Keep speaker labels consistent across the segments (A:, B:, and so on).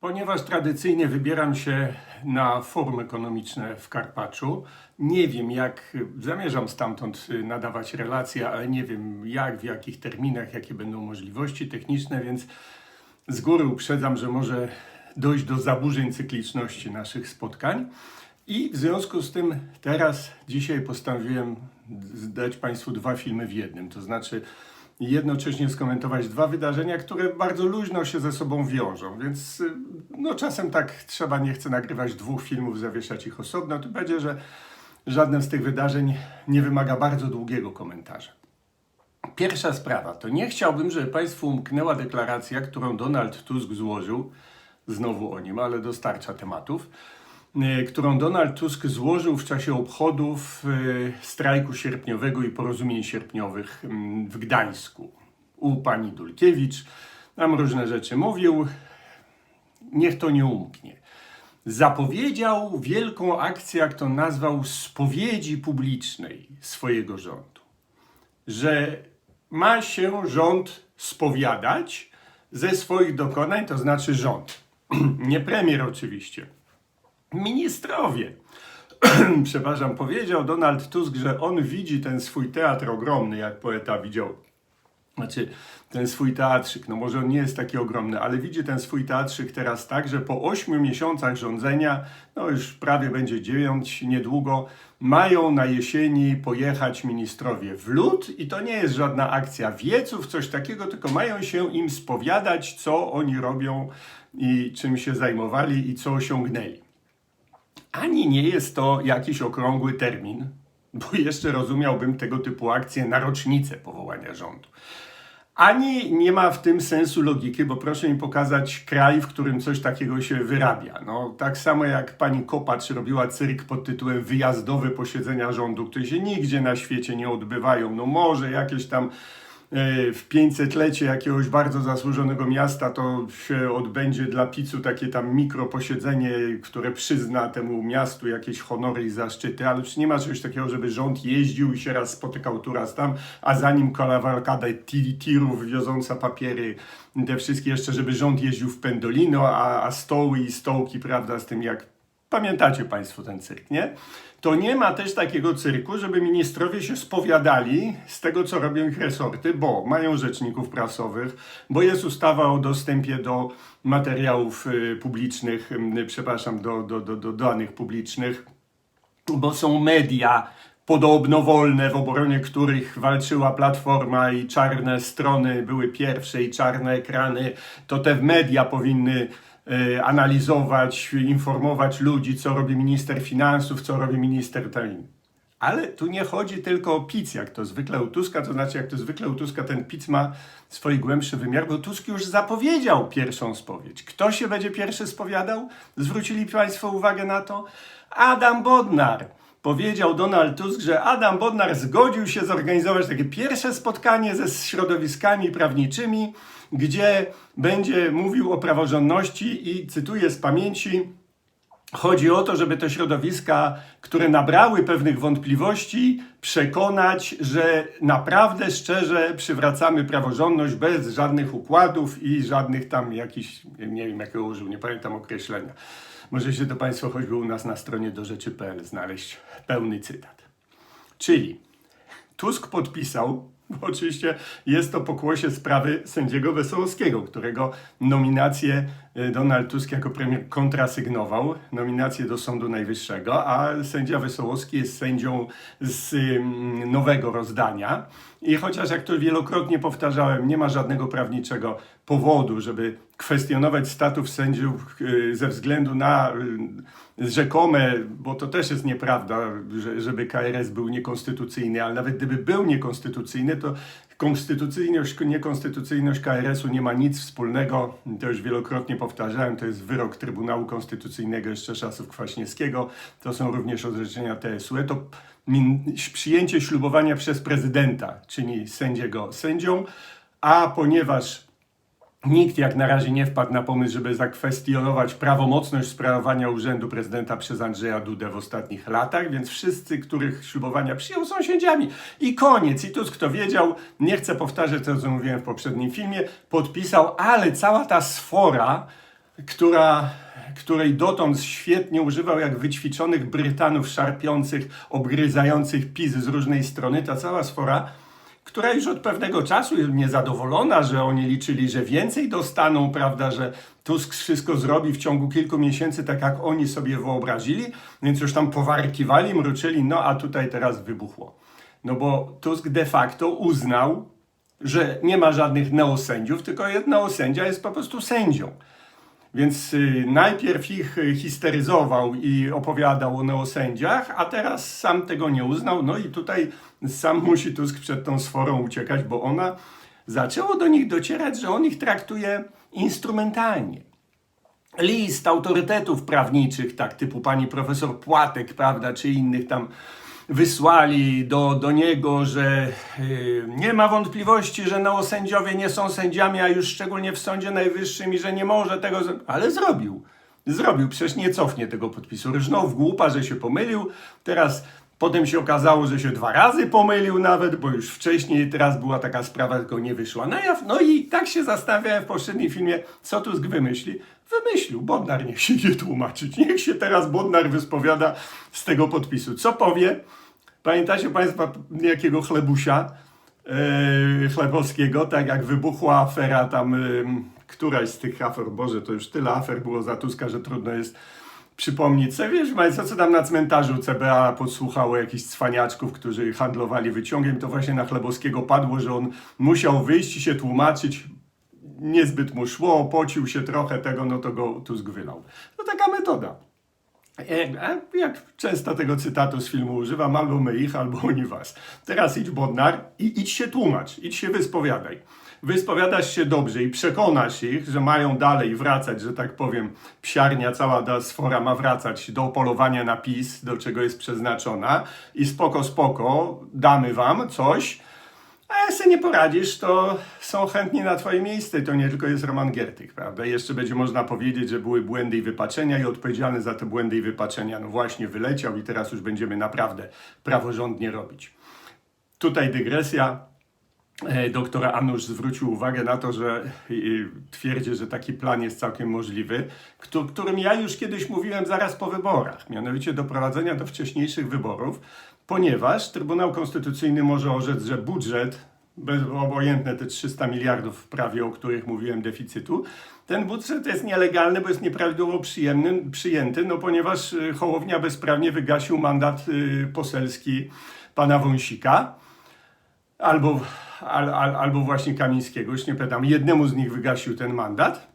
A: Ponieważ tradycyjnie wybieram się na forum ekonomiczne w Karpaczu, nie wiem jak, zamierzam stamtąd y, nadawać relacje, ale nie wiem jak, w jakich terminach, jakie będą możliwości techniczne, więc z góry uprzedzam, że może dojść do zaburzeń cykliczności naszych spotkań. I w związku z tym teraz, dzisiaj postanowiłem dać Państwu dwa filmy w jednym. To znaczy jednocześnie skomentować dwa wydarzenia, które bardzo luźno się ze sobą wiążą. Więc y, no, czasem tak trzeba, nie chcę nagrywać dwóch filmów, zawieszać ich osobno. To będzie, że żadne z tych wydarzeń nie wymaga bardzo długiego komentarza. Pierwsza sprawa to nie chciałbym, żeby Państwu umknęła deklaracja, którą Donald Tusk złożył, znowu o nim, ale dostarcza tematów, którą Donald Tusk złożył w czasie obchodów y, strajku sierpniowego i porozumień sierpniowych mm, w Gdańsku. U pani Dulkiewicz nam różne rzeczy mówił, niech to nie umknie. Zapowiedział wielką akcję, jak to nazwał, spowiedzi publicznej swojego rządu że ma się rząd spowiadać ze swoich dokonań, to znaczy rząd. Nie premier oczywiście. Ministrowie. Przepraszam, powiedział Donald Tusk, że on widzi ten swój teatr ogromny, jak poeta widział znaczy ten swój teatrzyk, no może on nie jest taki ogromny, ale widzi ten swój teatrzyk teraz tak, że po ośmiu miesiącach rządzenia, no już prawie będzie dziewięć niedługo, mają na jesieni pojechać ministrowie w lud i to nie jest żadna akcja wieców, coś takiego, tylko mają się im spowiadać, co oni robią i czym się zajmowali i co osiągnęli. Ani nie jest to jakiś okrągły termin, bo jeszcze rozumiałbym tego typu akcje na rocznicę powołania rządu. Ani nie ma w tym sensu logiki, bo proszę mi pokazać kraj, w którym coś takiego się wyrabia. No, tak samo jak pani Kopacz robiła cyrk pod tytułem wyjazdowe posiedzenia rządu, które się nigdzie na świecie nie odbywają. No może jakieś tam w 500-lecie jakiegoś bardzo zasłużonego miasta to się odbędzie dla PiSu takie tam mikroposiedzenie, które przyzna temu miastu jakieś honory i zaszczyty, ale przecież nie ma czegoś takiego, żeby rząd jeździł i się raz spotykał tu, raz tam, a za nim kawalkada ti- tirów wioząca papiery, te wszystkie jeszcze, żeby rząd jeździł w pendolino, a, a stoły i stołki, prawda, z tym jak Pamiętacie Państwo ten cyrk, nie? To nie ma też takiego cyrku, żeby ministrowie się spowiadali z tego, co robią ich resorty, bo mają rzeczników prasowych, bo jest ustawa o dostępie do materiałów y, publicznych, przepraszam, do, do, do, do danych publicznych, bo są media podobno wolne, w obronie których walczyła Platforma i czarne strony były pierwsze i czarne ekrany, to te media powinny analizować, informować ludzi, co robi minister finansów, co robi minister ten. Ale tu nie chodzi tylko o PiC, jak to zwykle u Tuska, to znaczy jak to zwykle u Tuska ten PiC ma swój głębszy wymiar, bo Tusk już zapowiedział pierwszą spowiedź. Kto się będzie pierwszy spowiadał? Zwrócili Państwo uwagę na to? Adam Bodnar. Powiedział Donald Tusk, że Adam Bodnar zgodził się zorganizować takie pierwsze spotkanie ze środowiskami prawniczymi, gdzie będzie mówił o praworządności i cytuję z pamięci, Chodzi o to, żeby te środowiska, które nabrały pewnych wątpliwości, przekonać, że naprawdę szczerze przywracamy praworządność bez żadnych układów i żadnych tam jakichś, nie wiem jakiego użył, nie pamiętam określenia. Możecie to Państwo choćby u nas na stronie do rzeczy.pl znaleźć pełny cytat. Czyli Tusk podpisał, bo oczywiście jest to pokłosie sprawy sędziego Wesołowskiego, którego nominację y, Donald Tusk jako premier kontrasygnował, nominację do Sądu Najwyższego, a sędzia Wesołowski jest sędzią z nowego rozdania. I chociaż jak to wielokrotnie powtarzałem, nie ma żadnego prawniczego powodu, żeby kwestionować status sędziów y, ze względu na rzekome, bo to też jest nieprawda, że, żeby KRS był niekonstytucyjny, ale nawet gdyby był niekonstytucyjny, to konstytucyjność, niekonstytucyjność KRS-u nie ma nic wspólnego, to już wielokrotnie powtarzałem, to jest wyrok Trybunału Konstytucyjnego jeszcze czasów Kwaśniewskiego, to są również orzeczenia TSUE, to przyjęcie ślubowania przez prezydenta czyni sędziego sędzią, a ponieważ Nikt jak na razie nie wpadł na pomysł, żeby zakwestionować prawomocność sprawowania urzędu prezydenta przez Andrzeja Dudę w ostatnich latach, więc wszyscy, których ślubowania przyjął, są sędziami. I koniec. I Tusk to wiedział, nie chcę powtarzać to, co mówiłem w poprzednim filmie, podpisał, ale cała ta sfora która, której dotąd świetnie używał jak wyćwiczonych Brytanów szarpiących, obgryzających PiS z różnej strony, ta cała sfora, która już od pewnego czasu jest niezadowolona, że oni liczyli, że więcej dostaną, prawda, że Tusk wszystko zrobi w ciągu kilku miesięcy, tak jak oni sobie wyobrazili, więc już tam powarkiwali, mruczyli, no a tutaj teraz wybuchło. No bo Tusk de facto uznał, że nie ma żadnych neosędziów, tylko jeden neosędzia jest po prostu sędzią. Więc y, najpierw ich y, histeryzował i opowiadał o neosędziach, a teraz sam tego nie uznał. No i tutaj sam musi Tusk przed tą sforą uciekać, bo ona zaczęło do nich docierać, że on ich traktuje instrumentalnie. List autorytetów prawniczych, tak typu pani profesor Płatek, prawda, czy innych tam wysłali do, do niego, że y, nie ma wątpliwości, że neosędziowie nie są sędziami, a już szczególnie w Sądzie Najwyższym i że nie może tego. Ale zrobił. Zrobił, przecież nie cofnie tego podpisu. Rżnął w głupa, że się pomylił. Teraz potem się okazało, że się dwa razy pomylił nawet, bo już wcześniej teraz była taka sprawa, tylko nie wyszła na jaw. No i tak się zastanawiałem w poprzednim filmie, co Tusk wymyśli. Wymyślił, Bodnar niech się nie tłumaczyć. Niech się teraz Bodnar wyspowiada z tego podpisu. Co powie? Pamiętacie Państwo jakiego chlebusia e, chlebowskiego, tak jak wybuchła afera tam, e, któraś z tych afer, Boże, to już tyle afer było za Tuska, że trudno jest przypomnieć sobie, wiesz Państwo, co tam na cmentarzu CBA podsłuchało jakichś cwaniaczków, którzy handlowali wyciągiem, to właśnie na Chlebowskiego padło, że on musiał wyjść i się tłumaczyć, niezbyt mu szło, pocił się trochę tego, no to go Tusk wylał. To taka metoda. Jak, często tego cytatu z filmu używam, albo my ich, albo oni was. Teraz idź Bodnar i idź się tłumacz, idź się wyspowiadaj. Wyspowiadasz się dobrze i przekonasz ich, że mają dalej wracać, że tak powiem, psiarnia, cała ta sfora ma wracać do polowania na PiS, do czego jest przeznaczona i spoko, spoko, damy wam coś, a jak sobie nie poradzisz, to są chętni na twoje miejsce. To nie tylko jest Roman Giertych, prawda? Jeszcze będzie można powiedzieć, że były błędy i wypaczenia i odpowiedzialny za te błędy i wypaczenia no właśnie wyleciał i teraz już będziemy naprawdę praworządnie robić. Tutaj dygresja. E, Doktora Anusz zwrócił uwagę na to, że twierdzi, że taki plan jest całkiem możliwy, któ- którym ja już kiedyś mówiłem zaraz po wyborach, mianowicie doprowadzenia do wcześniejszych wyborów, ponieważ Trybunał Konstytucyjny może orzec, że budżet, bez, obojętne te 300 miliardów prawie, o których mówiłem, deficytu, ten budżet jest nielegalny, bo jest nieprawidłowo przyjemny, przyjęty, no ponieważ y, Hołownia bezprawnie wygasił mandat y, poselski pana Wąsika albo, al, al, albo właśnie Kamińskiego, już nie pytam, jednemu z nich wygasił ten mandat.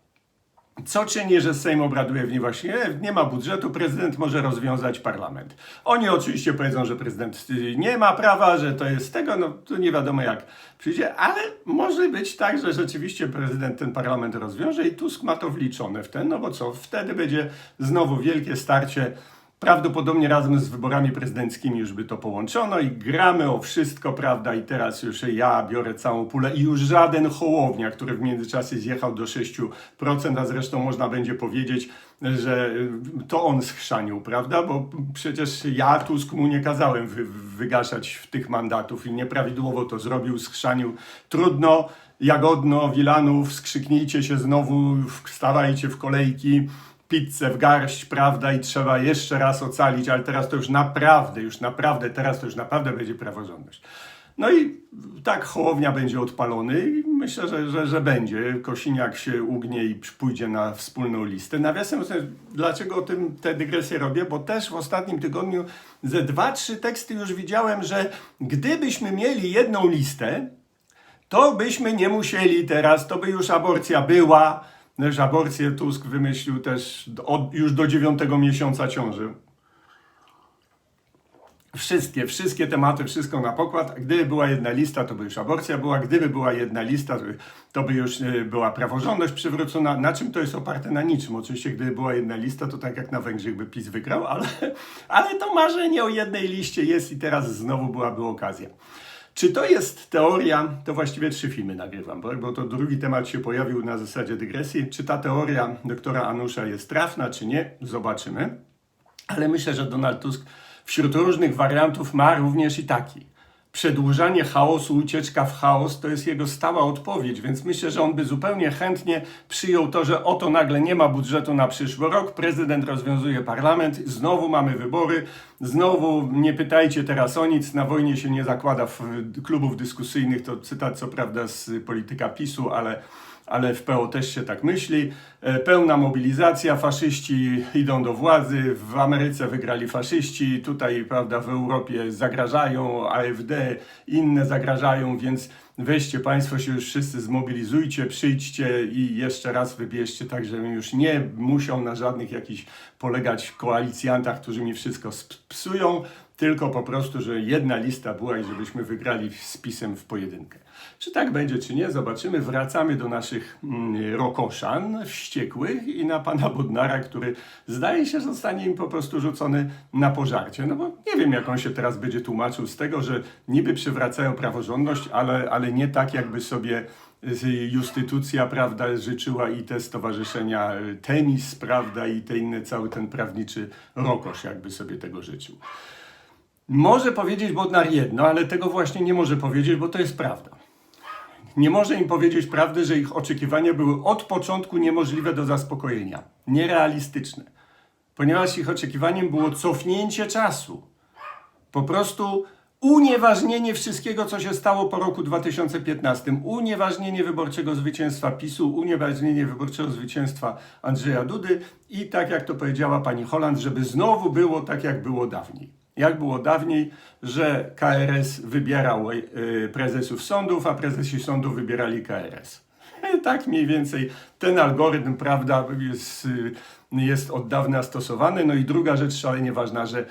A: Co czyni, że Sejm obraduje w niej właśnie? Nie ma budżetu, prezydent może rozwiązać parlament. Oni oczywiście powiedzą, że prezydent nie ma prawa, że to jest tego, no to nie wiadomo jak przyjdzie, ale może być tak, że rzeczywiście prezydent ten parlament rozwiąże i Tusk ma to wliczone w ten, no bo co, wtedy będzie znowu wielkie starcie Prawdopodobnie razem z wyborami prezydenckimi już by to połączono i gramy o wszystko, prawda? I teraz już ja biorę całą pulę i już żaden Hołownia, który w międzyczasie zjechał do 6%, a zresztą można będzie powiedzieć, że to on schrzanił, prawda? Bo przecież ja Tusk mu nie kazałem wy, wygaszać tych mandatów i nieprawidłowo to zrobił, schrzanił. Trudno, Jagodno, Wilanów, skrzyknijcie się znowu, wstawajcie w kolejki pizzę w garść, prawda, i trzeba jeszcze raz ocalić, ale teraz to już naprawdę, już naprawdę, teraz to już naprawdę będzie praworządność. No i tak Hołownia będzie odpalony i myślę, że, że, że będzie. Kosiniak się ugnie i pójdzie na wspólną listę. Nawiasem dlaczego o tym tę dygresję robię? Bo też w ostatnim tygodniu ze dwa, trzy teksty już widziałem, że gdybyśmy mieli jedną listę, to byśmy nie musieli teraz, to by już aborcja była, aborcję Tusk wymyślił też od, już do dziewiątego miesiąca ciąży. Wszystkie, wszystkie tematy, wszystko na pokład. Gdyby była jedna lista, to by już aborcja była. Gdyby była jedna lista, to by, już e, była praworządność przywrócona. Na czym to jest oparte? Na niczym. Oczywiście, gdyby była jedna lista, to tak jak na Węgrzech by PiS wygrał, ale, ale to marzenie o jednej liście jest i teraz znowu byłaby okazja. Czy to jest teoria? To właściwie trzy filmy nagrywam, bo, bo to drugi temat się pojawił na zasadzie dygresji. Czy ta teoria doktora Anusza jest trafna, czy nie? Zobaczymy. Ale myślę, że Donald Tusk wśród różnych wariantów ma również i taki. Przedłużanie chaosu, ucieczka w chaos to jest jego stała odpowiedź, więc myślę, że on by zupełnie chętnie przyjął to, że oto nagle nie ma budżetu na przyszły rok, prezydent rozwiązuje parlament, znowu mamy wybory, znowu nie pytajcie teraz o nic, na wojnie się nie zakłada w klubów dyskusyjnych, to cytat co prawda z polityka PiSu, ale ale w PO też się tak myśli. E, Pełna mobilizacja, faszyści idą do władzy, w Ameryce wygrali faszyści, tutaj prawda, w Europie zagrażają, AfD, inne zagrażają, więc weźcie Państwo się już wszyscy zmobilizujcie, przyjdźcie i jeszcze raz wybierzcie, tak żebym już nie musiał na żadnych jakichś polegać koalicjantach, którzy mi wszystko psują, tylko po prostu, że jedna lista była i żebyśmy wygrali z pisem w pojedynkę. Czy tak będzie, czy nie, zobaczymy. Wracamy do naszych mm, rokoszan wściekłych i na pana Bodnara, który zdaje się zostanie im po prostu rzucony na pożarcie. No bo nie wiem, jak on się teraz będzie tłumaczył z tego, że niby przywracają praworządność, ale, ale nie tak, jakby sobie justycja, prawda, życzyła i te stowarzyszenia Temis, prawda, i te inne, cały ten prawniczy rokosz jakby sobie tego życzył. Może powiedzieć Bodnar jedno, ale tego właśnie nie może powiedzieć, bo to jest prawda. Nie może im powiedzieć prawdy, że ich oczekiwania były od początku niemożliwe do zaspokojenia, nierealistyczne, ponieważ ich oczekiwaniem było cofnięcie czasu. Po prostu unieważnienie wszystkiego, co się stało po roku 2015, unieważnienie wyborczego zwycięstwa PiSu, unieważnienie wyborczego zwycięstwa Andrzeja Dudy i tak jak to powiedziała pani Holland, żeby znowu było tak, jak było dawniej jak było dawniej, że KRS wybierał e, prezesów sądów, a prezesi sądów wybierali KRS. Tak mniej więcej ten algorytm, prawda, jest, jest od dawna stosowany. No i druga rzecz szalenie ważna, że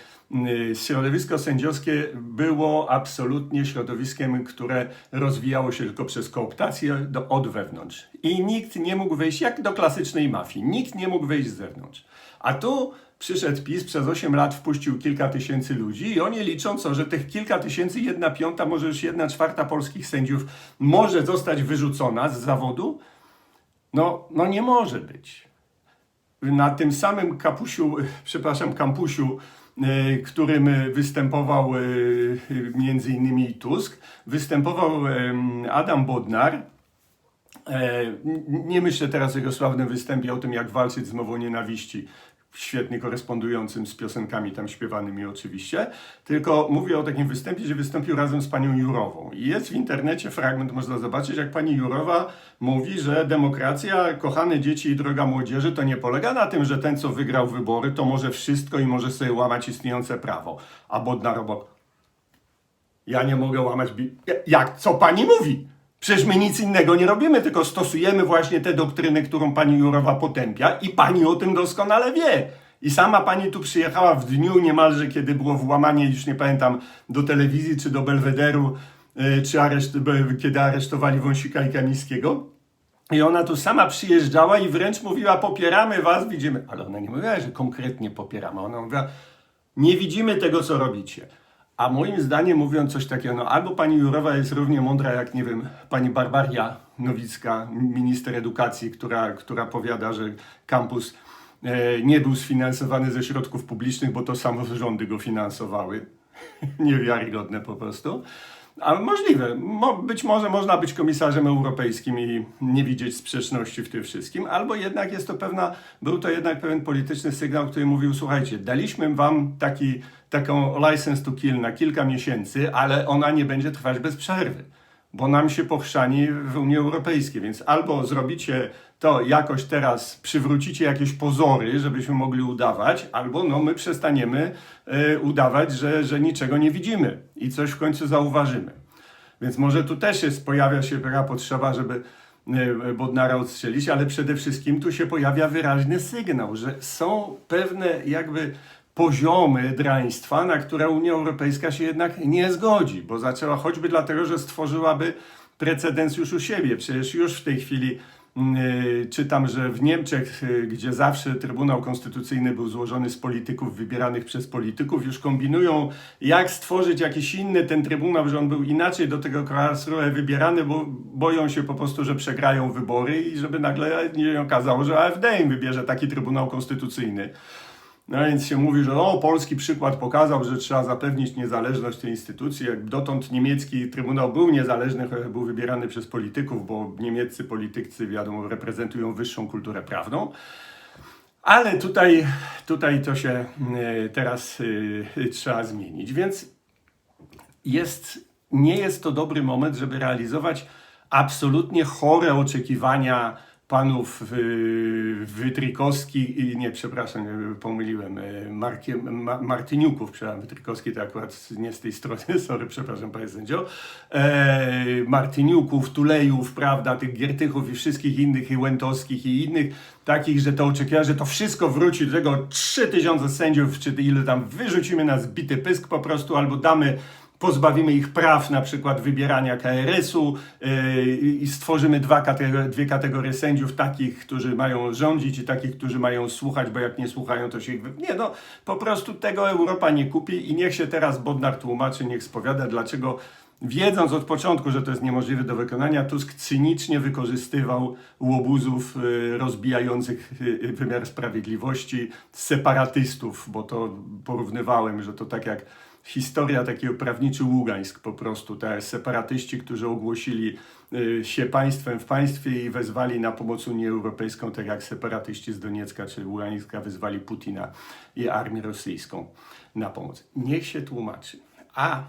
A: środowisko sędziowskie było absolutnie środowiskiem, które rozwijało się tylko przez kooptację do, od wewnątrz. I nikt nie mógł wejść, jak do klasycznej mafii, nikt nie mógł wejść z zewnątrz. A tu przyszedł PiS, przez 8 lat wpuścił kilka tysięcy ludzi i oni liczą co, że tych kilka tysięcy, jedna piąta, może już jedna czwarta polskich sędziów może zostać wyrzucona z zawodu? No, no nie może być. Na tym samym kapusiu, przepraszam, kampusiu, e, którym występował e, między innymi Tusk, występował Adam Bodnar. E, nie myślę teraz o jego sławnym występie o tym, jak walczyć z mową nienawiści świetnie korespondującym z piosenkami tam śpiewanymi oczywiście, tylko mówię o takim występie, że wystąpił razem z panią Jurową. I jest w internecie fragment, można zobaczyć, jak pani Jurowa mówi, że demokracja, kochane dzieci i droga młodzieży, to nie polega na tym, że ten, co wygrał wybory, to może wszystko i może sobie łamać istniejące prawo. A Bodnar obok. Ja nie mogę łamać. Bi- jak? Co pani mówi? Przecież my nic innego nie robimy, tylko stosujemy właśnie tę doktrynę, którą pani Jurowa potępia i pani o tym doskonale wie. I sama pani tu przyjechała w dniu niemalże, kiedy było włamanie, już nie pamiętam, do telewizji czy do Belwederu, e, czy areszt, kiedy aresztowali Wąsika i Kamińskiego. I ona tu sama przyjeżdżała i wręcz mówiła, popieramy was, widzimy. Ale ona nie mówiła, że konkretnie popieramy. Ona mówiła, nie widzimy tego, co robicie. A moim zdaniem mówiąc coś takiego, no albo pani Jurowa jest równie mądra jak, nie wiem, pani Barbaria Nowicka, minister edukacji, która, która powiada, że kampus e, nie był sfinansowany ze środków publicznych, bo to samorządy go finansowały. Niewiarygodne po prostu. Ale możliwe. Mo, być może można być komisarzem europejskim i nie widzieć sprzeczności w tym wszystkim, albo jednak jest to pewna, był to jednak pewien polityczny sygnał, który mówił, słuchajcie, daliśmy wam taki, taką license to kill na kilka miesięcy, ale ona nie będzie trwać bez przerwy bo nam się pochrzani w Unii Europejskiej, więc albo zrobicie to jakoś teraz, przywrócicie jakieś pozory, żebyśmy mogli udawać, albo no my przestaniemy y, udawać, że, że niczego nie widzimy i coś w końcu zauważymy. Więc może tu też jest, pojawia się taka potrzeba, żeby y, Bodnara odstrzelić, ale przede wszystkim tu się pojawia wyraźny sygnał, że są pewne jakby poziomy draństwa, na które Unia Europejska się jednak nie zgodzi, bo zaczęła choćby dlatego, że stworzyłaby precedens już u siebie. Przecież już w tej chwili yy, czytam, że w Niemczech, yy, gdzie zawsze Trybunał Konstytucyjny był złożony z polityków wybieranych przez polityków, już kombinują, jak stworzyć jakiś inny ten Trybunał, że on był inaczej do tego Karlsruhe wybierany, bo boją się po prostu, że przegrają wybory i żeby nagle nie okazało, że AfD im wybierze taki Trybunał Konstytucyjny. No więc się mówi, że o, polski przykład pokazał, że trzeba zapewnić niezależność tej instytucji. Jak dotąd niemiecki trybunał był niezależny, choć był wybierany przez polityków, bo niemieccy politycy, wiadomo, reprezentują wyższą kulturę prawną. Ale tutaj, tutaj to się e, teraz e, trzeba zmienić. Więc jest, nie jest to dobry moment, żeby realizować absolutnie chore oczekiwania panów y, Wytrykowski i nie, przepraszam, pomyliłem, y, Markie, Ma, Martyniuków, przepraszam, Wytrykowski to akurat nie z tej strony, sorry, przepraszam panie sędzio, e, Martyniuków, Tulejów, prawda, tych Giertychów i wszystkich innych, i Łętowskich i innych, takich, że to oczekiwa, że to wszystko wróci do tego 3000 sędziów, czy ile tam wyrzucimy na zbity pysk po prostu, albo damy pozbawimy ich praw na przykład wybierania KRS-u yy, i stworzymy dwa kategorie, dwie kategorie sędziów, takich, którzy mają rządzić i takich, którzy mają słuchać, bo jak nie słuchają, to się ich... Nie no, po prostu tego Europa nie kupi i niech się teraz Bodnar tłumaczy, niech spowiada, dlaczego wiedząc od początku, że to jest niemożliwe do wykonania, Tusk cynicznie wykorzystywał łobuzów y, rozbijających y, wymiar sprawiedliwości, separatystów, bo to porównywałem, że to tak jak historia takiego prawniczy Ługańsk po prostu, te separatyści, którzy ogłosili y, się państwem w państwie i wezwali na pomoc Unię Europejską, tak jak separatyści z Doniecka czy Ługańska wezwali Putina i armię rosyjską na pomoc. Niech się tłumaczy. A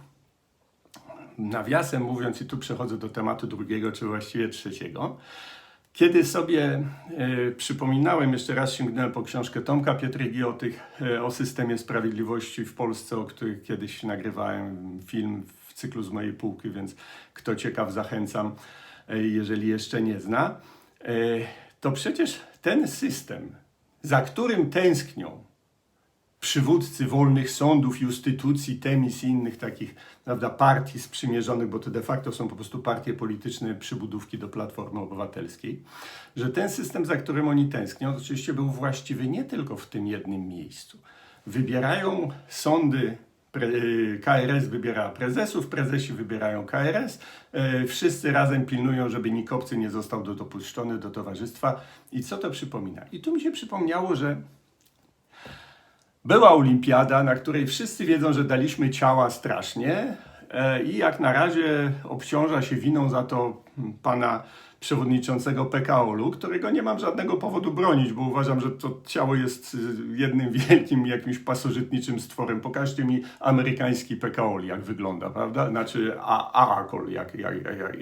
A: nawiasem mówiąc, i tu przechodzę do tematu drugiego, czy właściwie trzeciego, kiedy sobie e, przypominałem, jeszcze raz sięgnąłem po książkę Tomka Pietrygi o, tych, e, o systemie sprawiedliwości w Polsce, o których kiedyś nagrywałem film w cyklu z mojej półki, więc kto ciekaw, zachęcam, e, jeżeli jeszcze nie zna, e, to przecież ten system, za którym tęsknią przywódcy wolnych sądów, justycji, temis i innych takich prawda, partii sprzymierzonych, bo to de facto są po prostu partie polityczne, przybudówki do Platformy Obywatelskiej, że ten system, za którym oni tęsknią, oczywiście był właściwy nie tylko w tym jednym miejscu. Wybierają sądy, pre, KRS wybiera prezesów, prezesi wybierają KRS, e, wszyscy razem pilnują, żeby nikt obcy nie został do, dopuszczony do towarzystwa. I co to przypomina? I tu mi się przypomniało, że była olimpiada, na której wszyscy wiedzą, że daliśmy ciała strasznie e, i jak na razie obciąża się winą za to mm, pana przewodniczącego PKOL-u, którego nie mam żadnego powodu bronić, bo uważam, że to ciało jest y, jednym wielkim jakimś pasożytniczym stworem. Pokażcie mi amerykański PKOL, jak wygląda, prawda? Znaczy AAKOL, jak, jak, jak, jak,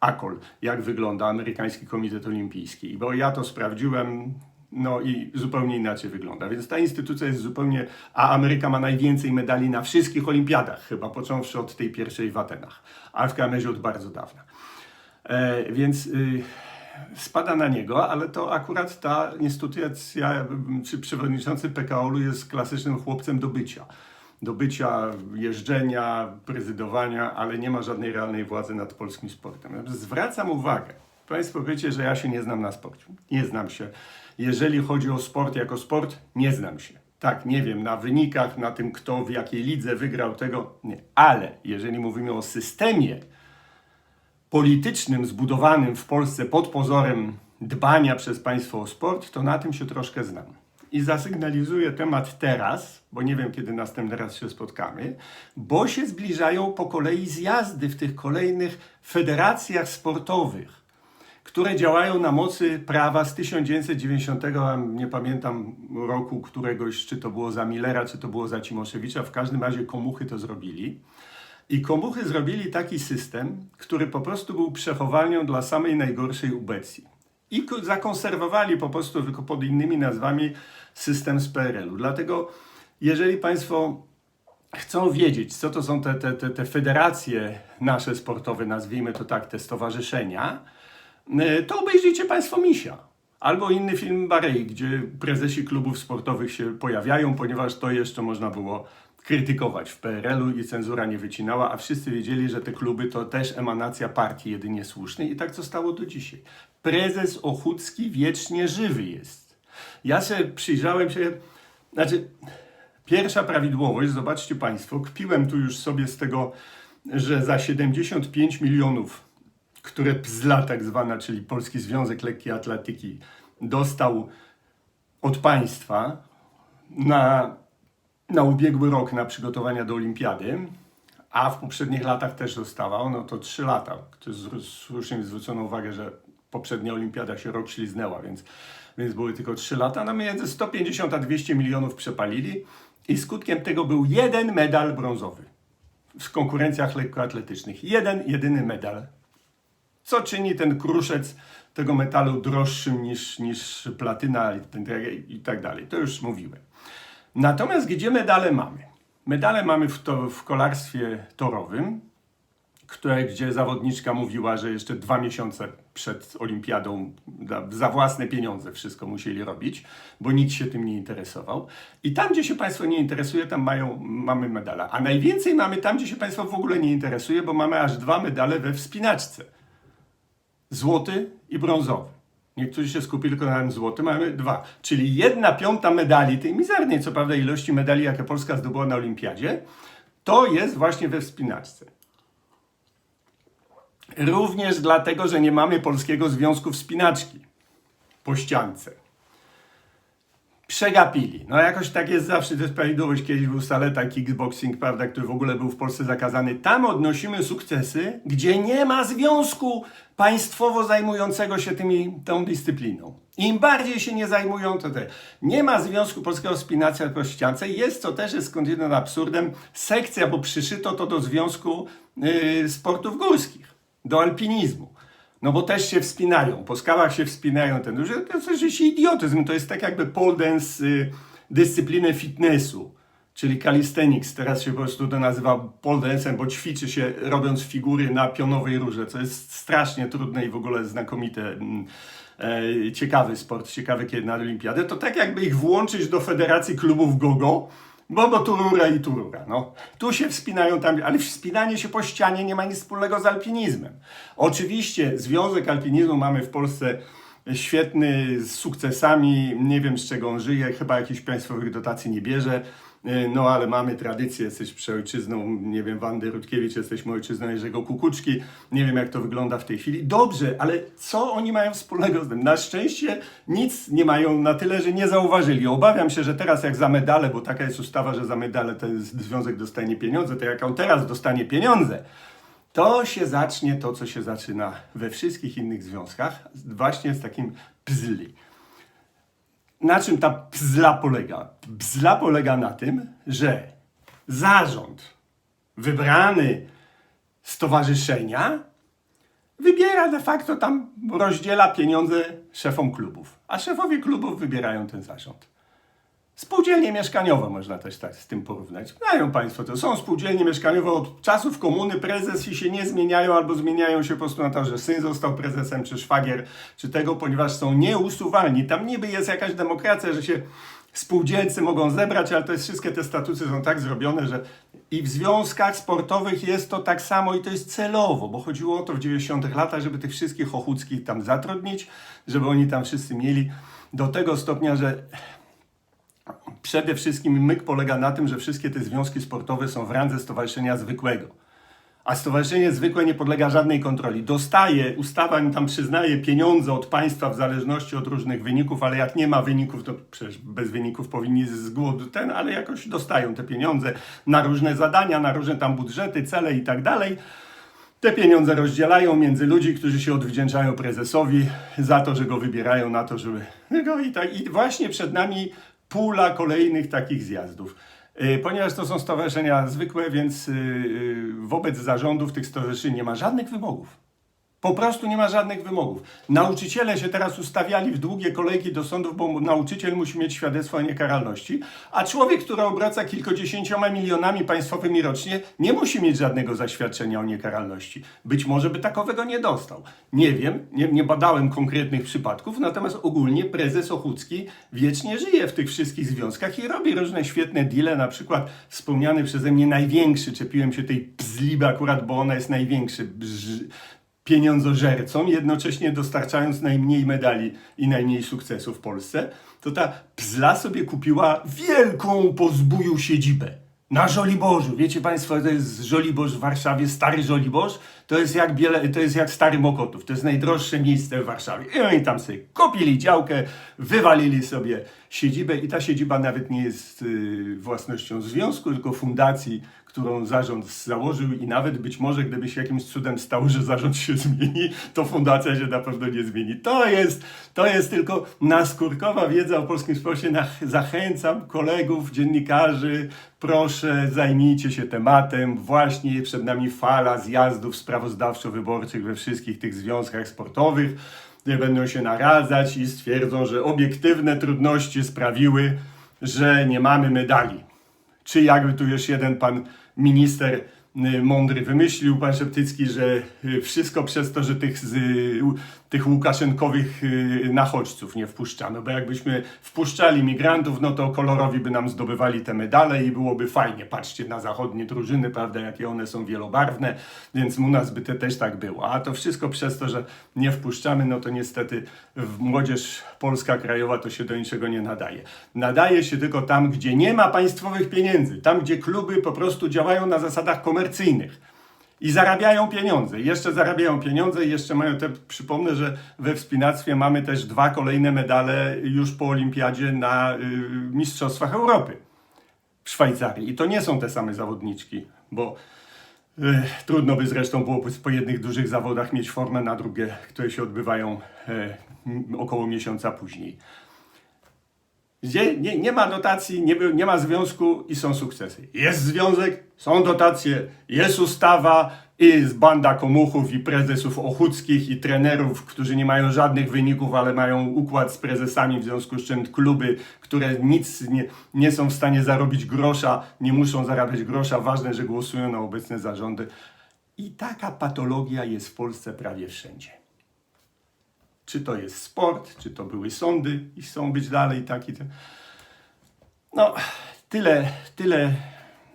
A: AKOL, jak wygląda amerykański komitet olimpijski. Bo ja to sprawdziłem, no i zupełnie inaczej wygląda. Więc ta instytucja jest zupełnie. A Ameryka ma najwięcej medali na wszystkich olimpiadach, chyba począwszy od tej pierwszej w Atenach, a w Kamerze od bardzo dawna. E, więc y, spada na niego, ale to akurat ta instytucja, czy przewodniczący PKO-u jest klasycznym chłopcem do bycia. Do bycia, jeżdżenia, prezydowania, ale nie ma żadnej realnej władzy nad polskim sportem. Zwracam uwagę, Państwo wiecie, że ja się nie znam na sporcie. Nie znam się. Jeżeli chodzi o sport jako sport, nie znam się. Tak, nie wiem, na wynikach, na tym, kto w jakiej lidze wygrał tego, nie. Ale jeżeli mówimy o systemie politycznym zbudowanym w Polsce pod pozorem dbania przez państwo o sport, to na tym się troszkę znam. I zasygnalizuję temat teraz, bo nie wiem, kiedy następny raz się spotkamy, bo się zbliżają po kolei zjazdy w tych kolejnych federacjach sportowych które działają na mocy prawa z 1990, a nie pamiętam roku któregoś, czy to było za Millera, czy to było za Cimoszewicza, w każdym razie komuchy to zrobili. I komuchy zrobili taki system, który po prostu był przechowalnią dla samej najgorszej ubecji. I ko- zakonserwowali po prostu tylko pod innymi nazwami system z PRL-u. Dlatego, jeżeli Państwo chcą wiedzieć, co to są te, te, te, te federacje nasze sportowe, nazwijmy to tak, te stowarzyszenia, to obejrzyjcie Państwo Misia. Albo inny film Barei, gdzie prezesi klubów sportowych się pojawiają, ponieważ to jeszcze można było krytykować w PRL-u i cenzura nie wycinała, a wszyscy wiedzieli, że te kluby to też emanacja partii jedynie słusznej i tak zostało do dzisiaj. Prezes Ochucki wiecznie żywy jest. Ja się przyjrzałem się, znaczy Pierwsza prawidłowość, zobaczcie Państwo, kpiłem tu już sobie z tego, że za 75 milionów, które PZLA tak zwana, czyli Polski Związek Lekkiej Atletyki, dostał od państwa na, na ubiegły rok na przygotowania do olimpiady, a w poprzednich latach też dostawał, no to 3 lata. To z słusznie zwrócono uwagę, że poprzednia olimpiada się rok śliznęła, więc, więc były tylko 3 lata. No między 150 a 200 milionów przepalili i skutkiem tego był jeden medal brązowy w konkurencjach lekkoatletycznych. Jeden, jedyny medal. Co czyni ten kruszec tego metalu droższym niż, niż platyna i, tak dalej. To już mówiłem. Natomiast gdzie medale mamy? Medale mamy w, to, w kolarstwie torowym, które, gdzie zawodniczka mówiła, że jeszcze dwa miesiące przed olimpiadą za, za własne pieniądze wszystko musieli robić, bo nikt się tym nie interesował. I tam, gdzie się Państwo nie interesuje, tam mają, mamy medala. A najwięcej mamy tam, gdzie się Państwo w ogóle nie interesuje, bo mamy aż dwa medale we wspinaczce. Złoty i brązowy. Niektórzy się skupili tylko na tym złotym, mamy dwa. Czyli jedna piąta medali, tej mizernej co prawda ilości medali, jakie Polska zdobyła na olimpiadzie, to jest właśnie we wspinaczce. Również dlatego, że nie mamy Polskiego Związku Wspinaczki po ściance. Przegapili. No jakoś tak jest zawsze, to jest prawidłowość. Kiedyś był saleta kickboxing, prawda, który w ogóle był w Polsce zakazany. Tam odnosimy sukcesy, gdzie nie ma związku państwowo zajmującego się tymi, tą dyscypliną. Im bardziej się nie zajmują, to te. Nie ma Związku Polskiego Spinacja po ściance. Jest, co też jest skądinąd absurdem, sekcja, bo przyszyto to do Związku yy, Sportów Górskich, do alpinizmu. No bo też się wspinają, po skałach się wspinają. Ten, że to jest oczywiście idiotyzm, to jest tak jakby pole dance y, dyscyplinę fitnessu, czyli calisthenics. Teraz się po prostu to nazywa pole bo ćwiczy się robiąc figury na pionowej rurze, co jest strasznie trudne i w ogóle znakomite. mm, E, ciekawy sport, ciekawy kiedy na olimpiadę. To tak jakby ich włączyć do Federacji Klubów Gogo, bo, bo tu rura i tu rura. No. Tu się wspinają tam, ale wspinanie się po ścianie nie ma nic wspólnego z alpinizmem. Oczywiście Związek Alpinizmu mamy w Polsce świetny, z sukcesami, nie wiem z czego on żyje, chyba jakichś państwowych dotacji nie bierze, no ale mamy tradycję, jesteś przeojczyzną, nie wiem, Wandy Rutkiewicz, jesteśmy ojczyzną Jerzego Kukuczki, nie wiem jak to wygląda w tej chwili. Dobrze, ale co oni mają wspólnego z tym? Na szczęście nic nie mają na tyle, że nie zauważyli. Obawiam się, że teraz jak za medale, bo taka jest ustawa, że za medale ten związek dostanie pieniądze, to jak on teraz dostanie pieniądze, to się zacznie to, co się zaczyna we wszystkich innych związkach, właśnie z takim pzli. Na czym ta bzla polega? Bzla polega na tym, że zarząd wybrany stowarzyszenia wybiera de facto tam, rozdziela pieniądze szefom klubów, a szefowie klubów wybierają ten zarząd. Spółdzielnie mieszkaniowe można też tak z tym porównać. Znają Państwo to. Są spółdzielnie mieszkaniowe od czasów komuny, prezes się nie zmieniają albo zmieniają się po prostu na to, że syn został prezesem, czy szwagier, czy tego, ponieważ są nieusuwalni. Tam niby jest jakaś demokracja, że się spółdzielcy mogą zebrać, ale to jest, wszystkie te statuty są tak zrobione, że i w związkach sportowych jest to tak samo i to jest celowo, bo chodziło o to w 90 latach, żeby tych wszystkich ochuckich tam zatrudnić, żeby oni tam wszyscy mieli do tego stopnia, że Przede wszystkim myk polega na tym, że wszystkie te związki sportowe są w randze stowarzyszenia zwykłego. A stowarzyszenie zwykłe nie podlega żadnej kontroli. Dostaje, ustawa im tam przyznaje pieniądze od państwa w zależności od różnych wyników, ale jak nie ma wyników, to przecież bez wyników powinni z głodu ten, ale jakoś dostają te pieniądze na różne zadania, na różne tam budżety, cele i tak dalej. Te pieniądze rozdzielają między ludzi, którzy się odwdzięczają prezesowi za to, że go wybierają na to, żeby. No i, tak, I właśnie przed nami pula kolejnych takich zjazdów. Y, Ponieważ to są stowarzyszenia zwykłe, więc y, y, wobec zarządów tych stowarzyszeń nie ma żadnych wymogów. Po prostu nie ma żadnych wymogów. Nauczyciele się teraz ustawiali w długie kolejki do sądów, bo nauczyciel musi mieć świadectwo o niekaralności, a człowiek, który obraca kilkudziesięcioma milionami państwowymi rocznie, nie musi mieć żadnego zaświadczenia o niekaralności. Być może by takowego nie dostał. Nie wiem, nie, nie badałem konkretnych przypadków, natomiast ogólnie prezes Ochucki wiecznie żyje w tych wszystkich związkach i robi różne świetne deale, na przykład wspomniany przeze mnie największy, czepiłem się tej pzliby akurat, bo ona jest największy, brz, pieniądzożercom, jednocześnie dostarczając najmniej medali i najmniej sukcesów w Polsce, to ta Pzla sobie kupiła wielką po zbóju siedzibę Na Żoliborzu. Wiecie Państwo, to jest Żoliborz w Warszawie, stary Żoliborz. To jest jak, Biele, to jest jak stary Mokotów. To jest najdroższe miejsce w Warszawie. I oni tam sobie kupili działkę, wywalili sobie siedzibę i ta siedziba nawet nie jest y, własnością związku, tylko fundacji, którą zarząd założył i nawet być może gdyby się jakimś cudem stało, że zarząd się zmieni, to fundacja się na pewno nie zmieni. To jest, to jest tylko naskórkowa wiedza o polskim sporcie. Zachęcam kolegów, dziennikarzy, proszę zajmijcie się tematem. Właśnie przed nami fala zjazdów sprawozdawczo-wyborczych we wszystkich tych związkach sportowych, będą się naradzać i stwierdzą, że obiektywne trudności sprawiły, że nie mamy medali czy jakby tu już jeden pan minister y, mądry wymyślił, pan Szeptycki, że y, wszystko przez to, że tych, z, y, tych łukaszenkowych y, nachodźców nie wpuszczamy, bo jakbyśmy wpuszczali migrantów, no to kolorowi by nam zdobywali te medale i byłoby fajnie. Patrzcie na zachodnie drużyny, prawda, jakie one są wielobarwne, więc u nas by to też tak było. A to wszystko przez to, że nie wpuszczamy, no to niestety w młodzież polska krajowa to się do niczego nie nadaje. Nadaje się tylko tam, gdzie nie ma państwowych pieniędzy, tam gdzie kluby po prostu działają na zasadach komercyjnych i zarabiają pieniądze. Jeszcze zarabiają pieniądze i jeszcze mają te, przypomnę, że we wspinactwie mamy też dwa kolejne medale już po olimpiadzie na y, Mistrzostwach Europy w Szwajcarii. I to nie są te same zawodniczki, bo y, trudno by zresztą było po jednych dużych zawodach mieć formę na drugie, które się odbywają y, około miesiąca później. Gdzie nie, nie ma dotacji, nie, nie ma związku i są sukcesy. Jest związek, są dotacje, jest ustawa jest banda komuchów i prezesów ochuckich i trenerów, którzy nie mają żadnych wyników, ale mają układ z prezesami, w związku z czym kluby, które nic nie, nie są w stanie zarobić grosza, nie muszą zarabiać grosza. Ważne, że głosują na obecne zarządy. I taka patologia jest w Polsce prawie wszędzie czy to jest sport, czy to były sądy i chcą być dalej taki. No, tyle, tyle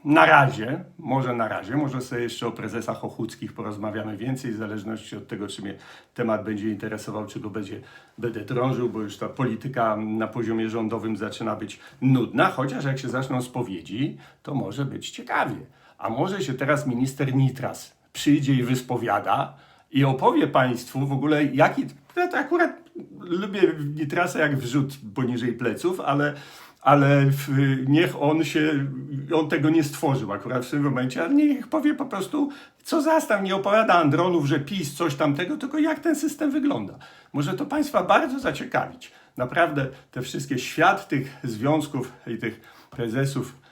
A: na razie, może na razie, może sobie jeszcze o prezesach Ochuckich porozmawiamy więcej, w zależności od tego, czy mnie temat będzie interesował, czy go będzie, będę drążył, bo już ta polityka na poziomie rządowym zaczyna być nudna, chociaż jak się zaczną spowiedzi, to może być ciekawie. A może się teraz minister Nitras przyjdzie i wyspowiada, i opowie Państwu w ogóle, jaki. Ja to akurat lubię Nitrasa jak wrzut poniżej pleców, ale, ale niech on się. On tego nie stworzył akurat w tym momencie, ale niech powie po prostu, co zastaw. Nie opowiada Andronów, że PiS coś tamtego, tylko jak ten system wygląda. Może to Państwa bardzo zaciekawić. Naprawdę te wszystkie świat tych związków i tych prezesów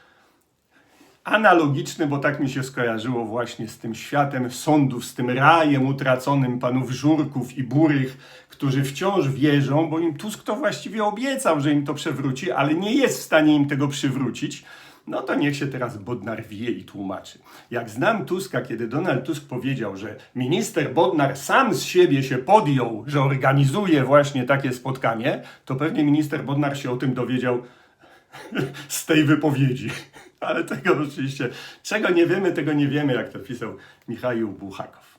A: analogiczny, bo tak mi się skojarzyło właśnie z tym światem sądów, z tym rajem utraconym panów Żurków i Burych, którzy wciąż wierzą, bo im Tusk to właściwie obiecał, że im to przewróci, ale nie jest w stanie im tego przywrócić. No to niech się teraz Bodnar wie i tłumaczy. Jak znam Tuska, kiedy Donald Tusk powiedział, że minister Bodnar sam z siebie się podjął, że organizuje właśnie takie spotkanie, to pewnie minister Bodnar się o tym dowiedział z tej wypowiedzi. Ale tego oczywiście, czego nie wiemy, tego nie wiemy, jak to pisał Michał Buchakow.